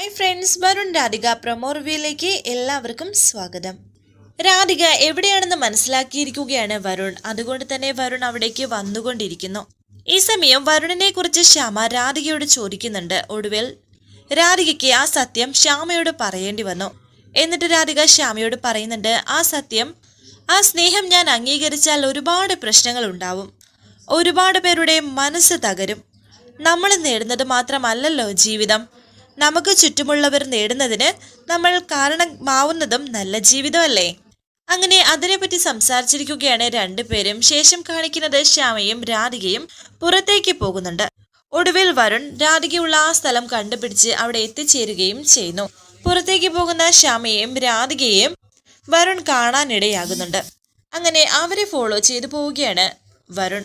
Hi friends Varun Radhika promo റിവ്യൂയിലേക്ക് എല്ലാവർക്കും സ്വാഗതം. രാധിക എവിടെയാണെന്ന് മനസ്സിലാക്കിയിരിക്കുകയാണ് വരുൺ. അതുകൊണ്ട് തന്നെ വരുൺ അവിടേക്ക് വന്നുകൊണ്ടിരിക്കുന്നു. ഈ സമയം വരുണിനെ കുറിച്ച് ശ്യാമ രാധികയോട് ചോദിക്കുന്നുണ്ട്. ഒടുവിൽ രാധികയ്ക്ക് ആ സത്യം ശ്യാമയോട് പറയേണ്ടി വന്നു. എന്നിട്ട് രാധിക ശ്യാമയോട് പറയുന്നുണ്ട് ആ സത്യം ആ സ്നേഹം ഞാൻ അംഗീകരിച്ചാൽ ഒരുപാട് പ്രശ്നങ്ങൾ ഉണ്ടാവും. ഒരുപാട് പേരുടെ മനസ്സ് തകരും. നമ്മൾ നേടുന്നത് മാത്രമല്ലല്ലോ ജീവിതം. നമുക്ക് ചുറ്റുമുള്ളവർ നേടുന്നതിന് നമ്മൾ കാരണമാവുന്നതും നല്ല ജീവിതമല്ലേ? അങ്ങനെ അതിനെപ്പറ്റി സംസാരിച്ചിരിക്കുകയാണ് രണ്ടുപേരും ശേഷം കാണിക്കുന്നത് ശ്യാമയും രാധികയും പുറത്തേക്ക് പോകുന്നുണ്ട്. ഒടുവിൽ വരുൺ രാധികയുള്ള ആ സ്ഥലം കണ്ടുപിടിച്ച് അവിടെ എത്തിച്ചേരുകയും ചെയ്യുന്നു. പുറത്തേക്ക് പോകുന്ന ശ്യാമയെയും രാധികയെയും വരുൺ കാണാനിടയാകുന്നുണ്ട്. അങ്ങനെ അവരെ ഫോളോ ചെയ്തു പോവുകയാണ് വരുൺ.